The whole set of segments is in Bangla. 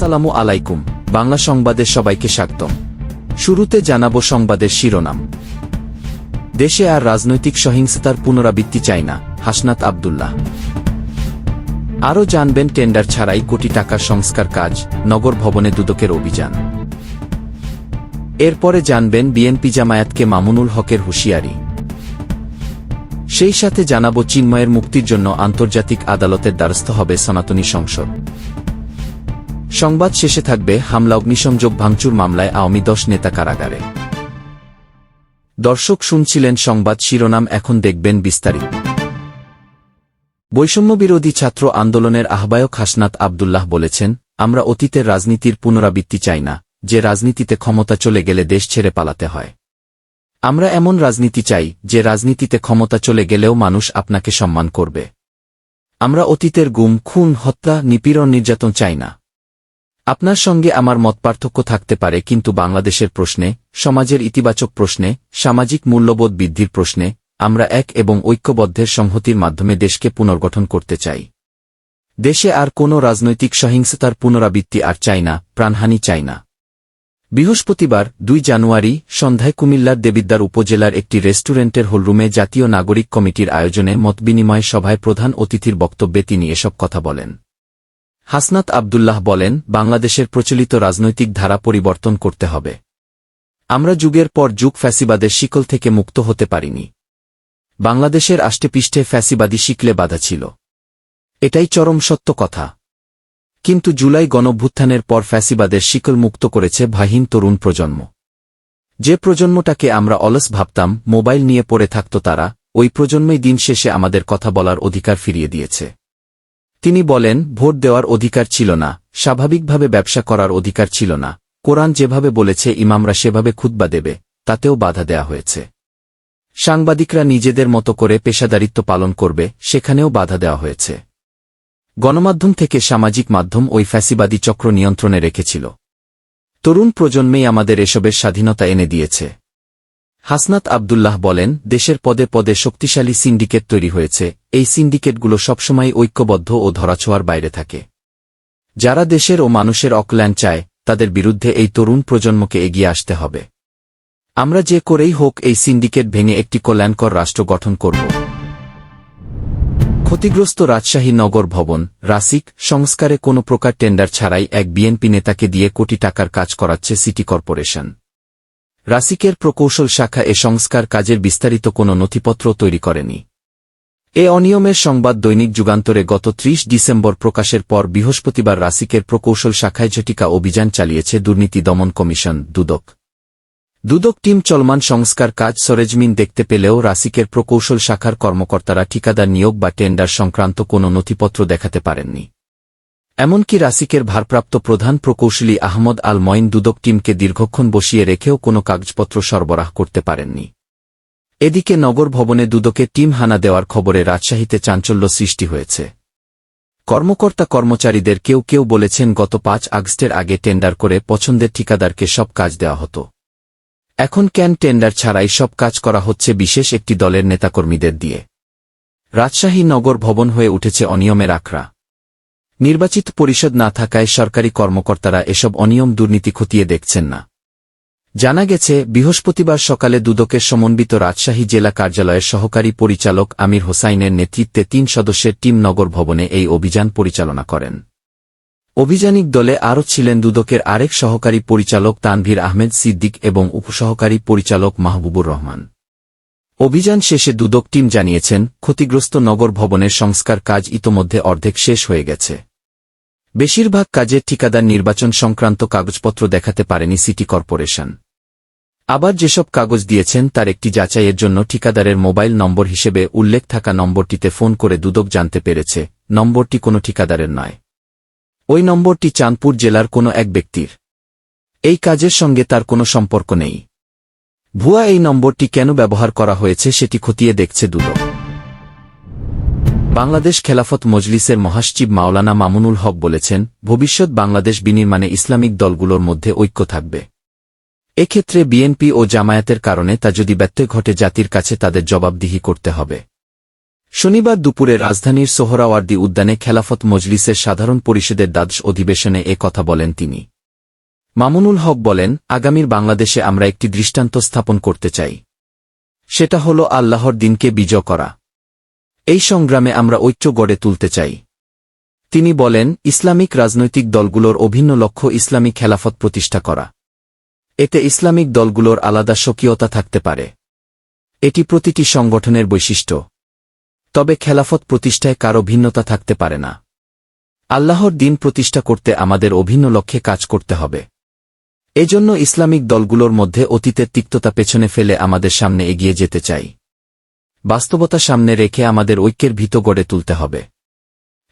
আসসালামু আলাইকুম, বাংলা সংবাদে সবাইকে স্বাগতম। শুরুতে জানাব সংবাদের শিরোনাম। দেশে আর রাজনৈতিক সহিংসতার পুনরাবৃত্তি চাই না, হাসনাত আবদুল্লাহ। আরও জানবেন টেন্ডার ছাড়াই কোটি টাকার সংস্কার কাজ, নগর ভবনে দুদকের অভিযান। এরপরে জানবেন বিএনপি জামায়াতকে মামুনুল হকের হুঁশিয়ারি। সেই সাথে জানাব চিন্ময়ের মুক্তির জন্য আন্তর্জাতিক আদালতের দ্বারস্থ হবে সনাতনী সংসদ। সংবাদ শেষে থাকবে হামলা, অগ্নিসংযোগ, ভাঙচুর মামলায় আওয়ামী দশ নেতা কারাগারে। দর্শক শুনছিলেন সংবাদ শিরোনাম, এখন দেখবেন বিস্তারিত। বৈষম্যবিরোধী ছাত্র আন্দোলনের আহ্বায়ক হাসনাত আবদুল্লাহ বলেছেন, আমরা অতীতের রাজনীতির পুনরাবৃত্তি চাই না, যে রাজনীতিতে ক্ষমতা চলে গেলে দেশ ছেড়ে পালাতে হয়। আমরা এমন রাজনীতি চাই, যে রাজনীতিতে ক্ষমতা চলে গেলেও মানুষ আপনাকে সম্মান করবে। আমরা অতীতের গুম, খুন, হত্যা, নিপীড়ন, নির্যাতন চাই না। আপনার সঙ্গে আমার মতপার্থক্য থাকতে পারে, কিন্তু বাংলাদেশের প্রশ্নে, সমাজের ইতিবাচক প্রশ্নে, সামাজিক মূল্যবোধ বৃদ্ধির প্রশ্নে, আমরা এক এবং ঐক্যবদ্ধের সংহতির মাধ্যমে দেশকে পুনর্গঠন করতে চাই। দেশে আর কোনো রাজনৈতিক সহিংসতার পুনরাবৃত্তি আর চাই না, প্রাণহানি চাই না। বৃহস্পতিবার, দুই জানুয়ারি, সন্ধ্যায় কুমিল্লার দেবিদ্দার উপজেলার একটি রেস্টুরেন্টের হলরুমে জাতীয় নাগরিক কমিটির আয়োজনে মতবিনিময় সভায় প্রধান অতিথির বক্তব্যে তিনি এসব কথা বলেন। হাসনাত আবদুল্লাহ বলেন, বাংলাদেশের প্রচলিত রাজনৈতিক ধারা পরিবর্তন করতে হবে। আমরা যুগের পর যুগ ফ্যাসিবাদের শিকল থেকে মুক্ত হতে পারিনি। বাংলাদেশের আষ্টেপৃষ্ঠে ফ্যাসিবাদী শিকলে বাধা ছিল। এটাই চরম সত্য কথা। কিন্তু জুলাই গণভ্যুত্থানের পর ফ্যাসিবাদের শিকল মুক্ত করেছে ভাহীন তরুণ প্রজন্ম। যে প্রজন্মটাকে আমরা অলস ভাবতাম, মোবাইল নিয়ে পড়ে থাকত তারা, ওই প্রজন্মই দিন শেষে আমাদের কথা বলার অধিকার ফিরিয়ে দিয়েছে। তিনি বলেন, ভোট দেওয়ার অধিকার ছিল না, স্বাভাবিকভাবে ব্যবসা করার অধিকার ছিল না, কোরআন যেভাবে বলেছে, ইমামরা সেভাবে খুতবা দেবে, তাতেও বাধা দেয়া হয়েছে। সাংবাদিকরা নিজেদের মতো করে পেশাদারিত্ব পালন করবে, সেখানেও বাধা দেওয়া হয়েছে। গণমাধ্যম থেকে সামাজিক মাধ্যম ওই ফ্যাসিবাদী চক্র নিয়ন্ত্রণে রেখেছিল। তরুণ প্রজন্মেই আমাদের এসবের স্বাধীনতা এনে দিয়েছে। হাসনাত আবদুল্লাহ বলেন, দেশের পদে পদে শক্তিশালী সিন্ডিকেট তৈরি হয়েছে, এই সিন্ডিকেটগুলো সবসময় ঐক্যবদ্ধ ও ধরাছোঁয়ার বাইরে থাকে। যারা দেশের ও মানুষের অকল্যাণ চায়, তাদের বিরুদ্ধে এই তরুণ প্রজন্মকে এগিয়ে আসতে হবে। আমরা যে করেই হোক এই সিন্ডিকেট ভেঙে একটি কল্যাণকর রাষ্ট্র গঠন করব। ক্ষতিগ্রস্ত রাজশাহী নগর ভবন, রাসিক, সংস্কারে কোনো প্রকার টেন্ডার ছাড়াই এক বিএনপি নেতাকে দিয়ে কোটি টাকার কাজ করাচ্ছে সিটি কর্পোরেশন। রাসিকের প্রকৌশল শাখা এ সংস্কার কাজের বিস্তারিত কোনো নথিপত্র তৈরি করেনি। এ অনিয়মের সংবাদ দৈনিক যুগান্তরে গত ত্রিশ ডিসেম্বর প্রকাশের পর বৃহস্পতিবার রাসিকের প্রকৌশল শাখায় ঝটিকা অভিযান চালিয়েছে দুর্নীতি দমন কমিশন, দুদক। দুদক টিম চলমান সংস্কার কাজ সরেজমিন দেখতে পেলেও রাসিকের প্রকৌশল শাখার কর্মকর্তারা ঠিকাদার নিয়োগ বা টেন্ডার সংক্রান্ত কোনো নথিপত্র দেখাতে পারেননি। এমনকি রাসিকের ভারপ্রাপ্ত প্রধান প্রকৌশলী আহমদ আল মঈন দুদক টিমকে দীর্ঘক্ষণ বসিয়ে রেখেও কোনো কাগজপত্র সরবরাহ করতে পারেননি। এদিকে নগর ভবনে দুদকে টিম হানা দেওয়ার খবরে রাজশাহীতে চাঞ্চল্য সৃষ্টি হয়েছে। কর্মকর্তা কর্মচারীদের কেউ কেউ বলেছেন গত পাঁচ আগস্টের আগে টেন্ডার করে পছন্দের ঠিকাদারকে সব কাজ দেওয়া হতো। এখন ক্যান টেন্ডার ছাড়াই সব কাজ করা হচ্ছে বিশেষ একটি দলের নেতাকর্মীদের দিয়ে? রাজশাহী নগর ভবন হয়ে উঠেছে অনিয়মের আখড়া। নির্বাচিত পরিষদ না থাকায় সরকারি কর্মকর্তারা এসব অনিয়ম দুর্নীতি খতিয়ে দেখছেন না। জানা গেছে, বৃহস্পতিবার সকালে দুদকের সমন্বিত রাজশাহী জেলা কার্যালয়ের সহকারী পরিচালক আমির হোসাইনের নেতৃত্বে তিন সদস্যের টিম নগর ভবনে এই অভিযান পরিচালনা করেন। অভিযানিক দলে আরও ছিলেন দুদকের আরেক সহকারী পরিচালক তানভীর আহমেদ সিদ্দিক এবং উপসহকারী পরিচালক মাহবুবুর রহমান। অভিযান শেষে দুদক টিম জানিয়েছেন, ক্ষতিগ্রস্ত নগর ভবনের সংস্কার কাজ ইতোমধ্যে অর্ধেক শেষ হয়ে গেছে। বেশিরভাগ কাজের ঠিকাদার নির্বাচন সংক্রান্ত কাগজপত্র দেখাতে পারেনি সিটি কর্পোরেশন। আবার যেসব কাগজ দিয়েছেন তার একটি যাচাইয়ের জন্য ঠিকাদারের মোবাইল নম্বর হিসেবে উল্লেখ থাকা নম্বরটিতে ফোন করে দুদক জানতে পেরেছে, নম্বরটি কোনো ঠিকাদারের নয়। ওই নম্বরটি চাঁদপুর জেলার কোনো এক ব্যক্তির। এই কাজের সঙ্গে তার কোনো সম্পর্ক নেই। ভুয়া এই নম্বরটি কেন ব্যবহার করা হয়েছে সেটি খতিয়ে দেখছে দুদক। বাংলাদেশ খেলাফত মজলিসের মহাসচিব মাওলানা মামুনুল হক বলেছেন, ভবিষ্যৎ বাংলাদেশ বিনির্মাণে ইসলামিক দলগুলোর মধ্যে ঐক্য থাকবে। এক্ষেত্রে বিএনপি ও জামায়াতের কারণে তা যদি ব্যত্যয় ঘটে জাতির কাছে তাদের জবাবদিহি করতে হবে। শনিবার দুপুরে রাজধানীর সোহরাওয়ার্দী উদ্যানে খেলাফত মজলিসের সাধারণ পরিষদের দ্বাদশ অধিবেশনে এ কথা বলেন তিনি। মামুনুল হক বলেন, আগামীর বাংলাদেশে আমরা একটি দৃষ্টান্ত স্থাপন করতে চাই। সেটা হল আল্লাহর দিনকে বিজয় করা। এই সংগ্রামে আমরা ঐক্য গড়ে তুলতে চাই। তিনি বলেন, ইসলামিক রাজনৈতিক দলগুলোর অভিন্ন লক্ষ্য ইসলামী খেলাফত প্রতিষ্ঠা করা। এতে ইসলামিক দলগুলোর আলাদা স্বকীয়তা থাকতে পারে। এটি প্রতিটি সংগঠনের বৈশিষ্ট্য। তবে খেলাফত প্রতিষ্ঠায় কারও ভিন্নতা থাকতে পারে না। আল্লাহর দিন প্রতিষ্ঠা করতে আমাদের অভিন্ন লক্ষ্যে কাজ করতে হবে। এজন্য ইসলামিক দলগুলোর মধ্যে অতীতের তিক্ততা পেছনে ফেলে আমাদের সামনে এগিয়ে যেতে চাই। বাস্তবতা সামনে রেখে আমাদের ঐক্যের ভীত গড়ে তুলতে হবে।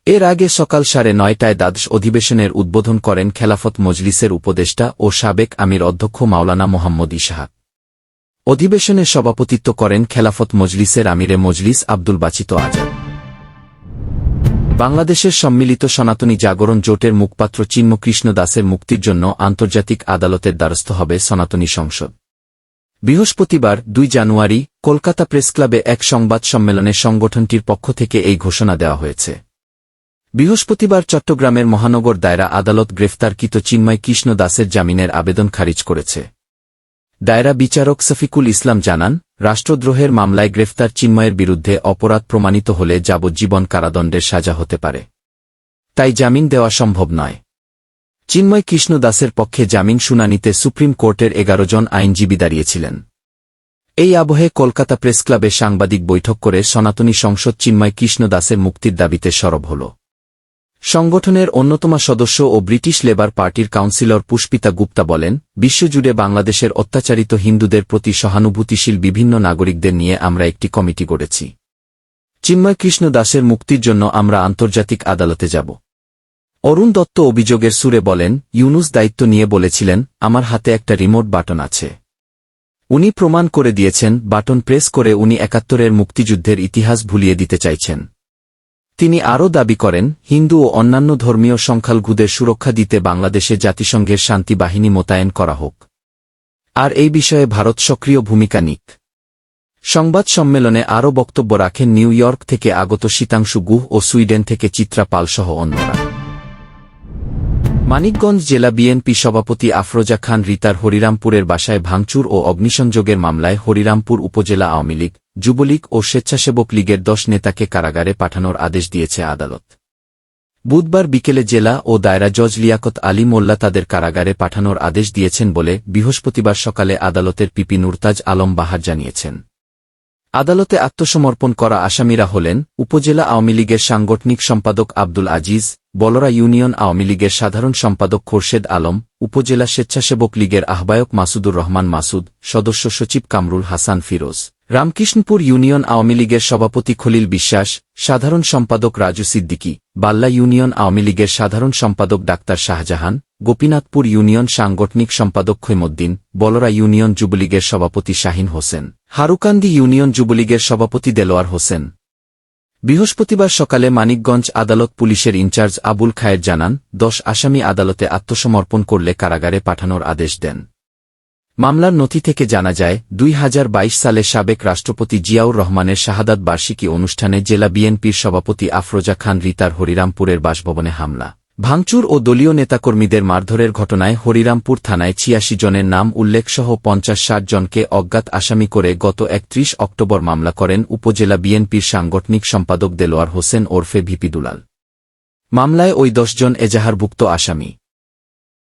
এর আগে সকাল সাড়ে নয়টায় দ্বাদশ অধিবেশনের উদ্বোধন করেন খেলাফত মজলিসের উপদেষ্টা ও সাবেক আমির অধ্যক্ষ মাওলানা মোহাম্মদ ইসাহাক অধিবেশনে সভাপতিত্ব করেন খেলাফত মজলিসের আমিরে মজলিস আব্দুল বাচিত আজাদ। বাংলাদেশের সম্মিলিত সনাতনী জাগরণ জোটের মুখপাত্র চিন্মকৃষ্ণ দাসের মুক্তির জন্য আন্তর্জাতিক আদালতের দ্বারস্থ হবে সনাতনী সংসদ। বৃহস্পতিবার, দুই জানুয়ারি, কলকাতা প্রেসক্লাবে এক সংবাদ সম্মেলনে সংগঠনটির পক্ষ থেকে এই ঘোষণা দেওয়া হয়েছে। বৃহস্পতিবার চট্টগ্রামের মহানগর দায়রা আদালত গ্রেফতারকৃত চিন্ময় কৃষ্ণ দাসের জামিনের আবেদন খারিজ করেছে। দায়রা বিচারক সফিকুল ইসলাম জানান, রাষ্ট্রদ্রোহের মামলায় গ্রেফতার চিন্ময়ের বিরুদ্ধে অপরাধ প্রমাণিত হলে যাবজ্জীবন কারাদণ্ডের সাজা হতে পারে। তাই জামিন দেওয়া সম্ভব নয়। চিন্ময় কৃষ্ণ দাসের পক্ষে জামিন শুনানিতে সুপ্রিম কোর্টের এগারো জন আইনজীবী দাঁড়িয়েছিলেন। এই আবহে কলকাতা প্রেসক্লাবে সাংবাদিক বৈঠক করে সনাতনী সংসদ চিন্ময় কৃষ্ণ দাসের মুক্তির দাবিতে সরব হল। সংগঠনের অন্যতম সদস্য ও ব্রিটিশ লেবার পার্টির কাউন্সিলর পুষ্পিতা গুপ্তা বলেন, বিশ্বজুড়ে বাংলাদেশের অত্যাচারিত হিন্দুদের প্রতি সহানুভূতিশীল বিভিন্ন নাগরিকদের নিয়ে আমরা একটি কমিটি গড়েছি। চিন্ময় কৃষ্ণ দাসের মুক্তির জন্য আমরা আন্তর্জাতিক আদালতে যাব। অরুণ দত্ত অভিযোগের সুরে বলেন, ইউনুস দায়িত্ব নিয়ে বলেছিলেন, আমার হাতে একটা রিমোট বাটন আছে। উনি প্রমাণ করে দিয়েছেন, বাটন প্রেস করে উনি একাত্তরের মুক্তিযুদ্ধের ইতিহাস ভুলিয়ে দিতে চাইছেন। তিনি আরও দাবি করেন, হিন্দু ও অন্যান্য ধর্মীয় সংখ্যালঘুদের সুরক্ষা দিতে বাংলাদেশে জাতিসংঘের শান্তি বাহিনী মোতায়েন করা হোক। আর এই বিষয়ে ভারত সক্রিয় ভূমিকা নিক। সংবাদ সম্মেলনে আরও বক্তব্য রাখেন নিউ ইয়র্ক থেকে আগত শীতাংশু গুহ ও সুইডেন থেকে চিত্রা পালসহ অন্যরা। মানিকগঞ্জ জেলা বিএনপি সভাপতি আফরোজা খান রিতার হরিরামপুরের বাসায় ভাঙচুর ও অগ্নিসংযোগের মামলায় হরিরামপুর উপজেলা আওয়ামী লীগ, যুবলীগ ও স্বেচ্ছাসেবক লীগের দশ নেতাকে কারাগারে পাঠানোর আদেশ দিয়েছে আদালত। বুধবার বিকেলে জেলা ও দায়রা জজ লিয়াকত আলী মোল্লা তাদের কারাগারে পাঠানোর আদেশ দিয়েছেন বলে বৃহস্পতিবার সকালে আদালতের পিপি নুরতাজ আলম বাহার জানিয়েছেন। আদালতে আত্মসমর্পণ করা আসামিরা হলেন উপজেলা আওয়ামী লীগের সাংগঠনিক সম্পাদক আব্দুল আজিজ, বলরা ইউনিয়ন আওয়ামী লীগের সাধারণ সম্পাদক খোরশেদ আলম, উপজেলা স্বেচ্ছাসেবক লীগের আহ্বায়ক মাসুদুর রহমান মাসুদ, সদস্য সচিব কামরুল হাসান ফিরোজ। রামকৃষ্ণপুর ইউনিয়ন আওয়ামী লীগের সভাপতি খলিল বিশ্বাস, সাধারণ সম্পাদক রাজু সিদ্দিকী, বাল্লা ইউনিয়ন আওয়ামী লীগের সাধারণ সম্পাদক ডাক্তার শাহজাহান গোপীনাথপুর ইউনিয়ন সাংগঠনিক সম্পাদক খৈমুদ্দিন, বলরা ইউনিয়ন যুবলীগের সভাপতি শাহিন হোসেন, হারুকান্দি ইউনিয়ন যুবলীগের সভাপতি দেলোয়ার হোসেন। বৃহস্পতিবার সকালে মানিকগঞ্জ আদালত পুলিশের ইনচার্জ আবুল খায়ের জানান, দশ আসামি আদালতে আত্মসমর্পণ করলে কারাগারে পাঠানোর আদেশ দেন। মামলার নথি থেকে জানা যায়, দুই হাজার বাইশ সালে সাবেক রাষ্ট্রপতি জিয়াউর রহমানের শাহাদাত বার্ষিকী অনুষ্ঠানে জেলা বিএনপির সভাপতি আফরোজা খান রিতার হরিরামপুরের বাসভবনে হামলা। ভাঙচুর ও দলীয় নেতাকর্মীদের মারধরের ঘটনায় হরিরামপুর থানায় ছিয়াশি জনের নাম উল্লেখসহ পঞ্চাশ ষাট জনকে অজ্ঞাত আসামি করে গত একত্রিশ অক্টোবর মামলা করেন উপজেলা বিএনপির সাংগঠনিক সম্পাদক দেলোয়ার হোসেন ওরফে ভিপি দুলাল। মামলায় ওই দশজন এজাহারভুক্ত আসামি।